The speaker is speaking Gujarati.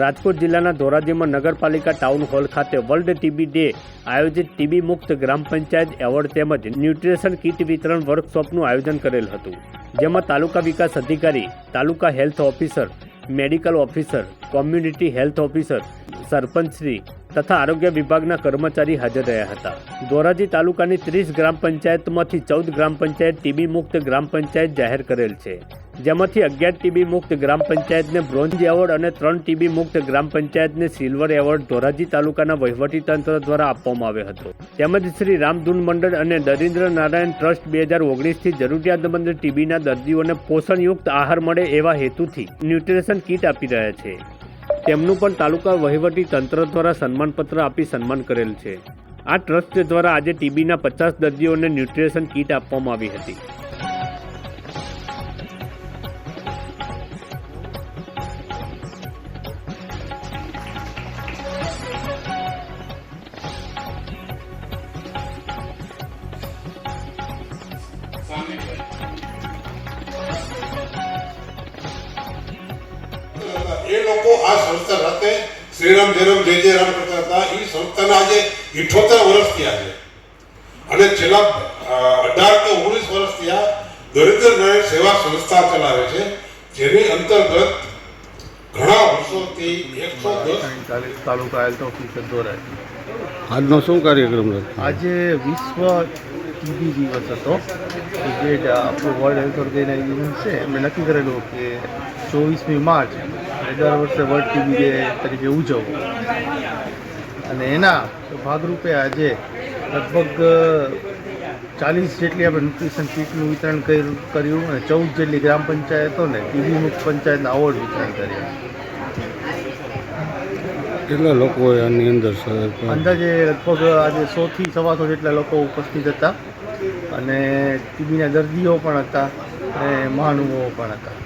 રાજકોટ જિલ્લાના ધોરાજીમાં નગરપાલિકા ટાઉન હોલ ખાતે વર્લ્ડ ટીબી ડે આયોજિત ટીબી મુક્ત ગ્રામ પંચાયત એવોર્ડ તેમજ ન્યુટ્રિશન કીટ વિતરણ વર્કશોપનું આયોજન કરેલ હતું, જેમાં તાલુકા વિકાસ અધિકારી, taluka health officer, medical officer, community health officer સરપંચશ્રી તથા આરોગ્ય વિભાગના કર્મચારી હાજર રહ્યા હતા. ધોરાજી તાલુકાની ત્રીસ ગ્રામ પંચાયતમાંથી ચૌદ ગ્રામ પંચાયત ટીબી મુક્ત ગ્રામ પંચાયત જાહેર કરેલ છે. જેમાંથી અગિયાર ટીબી મુક્ત ગ્રામ પંચાયતને બ્રોન્ઝ એવોર્ડ અને ત્રણ ટીબી મુક્ત ગ્રામ પંચાયતને સિલ્વર એવોર્ડ ધોરાજી તાલુકાના વહીવટીતંત્ર દ્વારા આપવામાં આવ્યો હતો. તેમજ શ્રી રામધૂન મંડળ અને દરિન્દ્ર નારાયણ ટ્રસ્ટ બે હજાર ઓગણીસથી જરૂરિયાતમંદ ટીબીના દર્દીઓને પોષણયુક્ત આહાર મળે એવા હેતુથી ન્યુટ્રિશન કીટ આપી રહ્યા છે. તેમનું પણ તાલુકા વહીવટી તંત્ર દ્વારા સન્માનપત્ર આપી સન્માન કરેલ છે. આ ટ્રસ્ટ દ્વારા આજે ટીબીના પચાસ દર્દીઓને ન્યુટ્રિશન કીટ આપવામાં આવી હતી. એ લોકો આ સંસ્થા સાથે શ્રીરામ જયરામ જય જય રામ કરતા હતા. એ સંસ્થાના આજે ઇઠોતેર વર્ષ થયા છે. અને છેલ્લા અઢાર કે ઓગણીસ વર્ષ થયા દરિદ્ર નારાયણ સેવા સંસ્થા ચલાવે છે જેની અંતર્ગત ઘણા વર્ષોથી એકસો દસ તાલુકા આજનો શું કાર્યક્રમ આજે વિશ્વ ટીબી દિવસ હતો. જે આપણું વર્લ્ડ હેલ્થ ઓર્ગેનાઇઝેશન છે એમણે નક્કી કરેલું કે ચોવીસમી માર્ચ દર વર્ષે વર્લ્ડ ટીબી ડે તરીકે ઉજવવું. અને એના ભાગરૂપે આજે લગભગ ચાલીસ જેટલી આપણે ન્યુટ્રિશન કીટનું વિતરણ કર્યું અને ચૌદ જેટલી ગ્રામ પંચાયતોને ટીબી મુક્ત પંચાયતના અવોર્ડ વિતરણ કર્યા. કેટલા લોકો આની અંદર અંદાજે લગભગ આજે સોથી સવાસો જેટલા લોકો ઉપસ્થિત હતા. અને ટીબીના દર્દીઓ પણ હતા અને મહાનુભાવો પણ હતા.